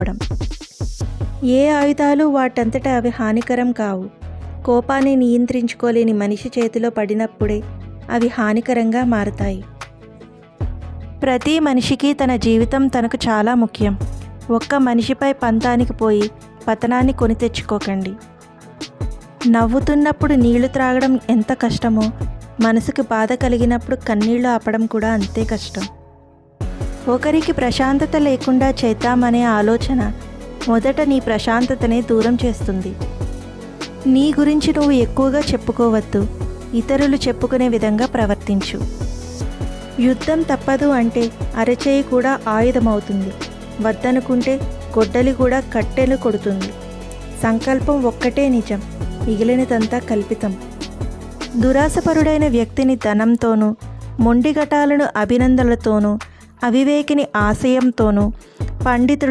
చేసుకోవడం ఏ ఆయుధాలు వాటంతట అవి హానికరం కావు. కోపాన్ని నియంత్రించుకోలేని మనిషి చేతిలో పడినప్పుడే అవి హానికరంగా మారతాయి. ప్రతి మనిషికి తన జీవితం తనకు చాలా ముఖ్యం. ఒక్క మనిషిపై పంతానికి పోయి పతనాన్ని కొని తెచ్చుకోకండి. నవ్వుతున్నప్పుడు నీళ్ళు త్రాగడం ఎంత కష్టమో మనసుకు బాధ కలిగినప్పుడు కన్నీళ్ళు ఆపడం కూడా అంతే కష్టం. ఒకరికి ప్రశాంతత లేకుండా చేద్దామనే ఆలోచన మొదట నీ ప్రశాంతతనే దూరం చేస్తుంది. నీ గురించి నువ్వు ఎక్కువగా చెప్పుకోవద్దు. ఇతరులు చెప్పుకునే విధంగా ప్రవర్తించు. యుద్ధం తప్పదు అంటే అరచేయి కూడా ఆయుధమవుతుంది. వద్దనుకుంటే గొడ్డలి కూడా కట్టెలు కొడుతుంది. సంకల్పం ఒక్కటే నిజం. మిగిలినదంతా కల్పితం. దురాశపరుడైన వ్యక్తిని ధనంతోనూ మొండిఘటాలను అభినందనలతోనూ అవివేకిని ఆశయంతోనూ పండితుడు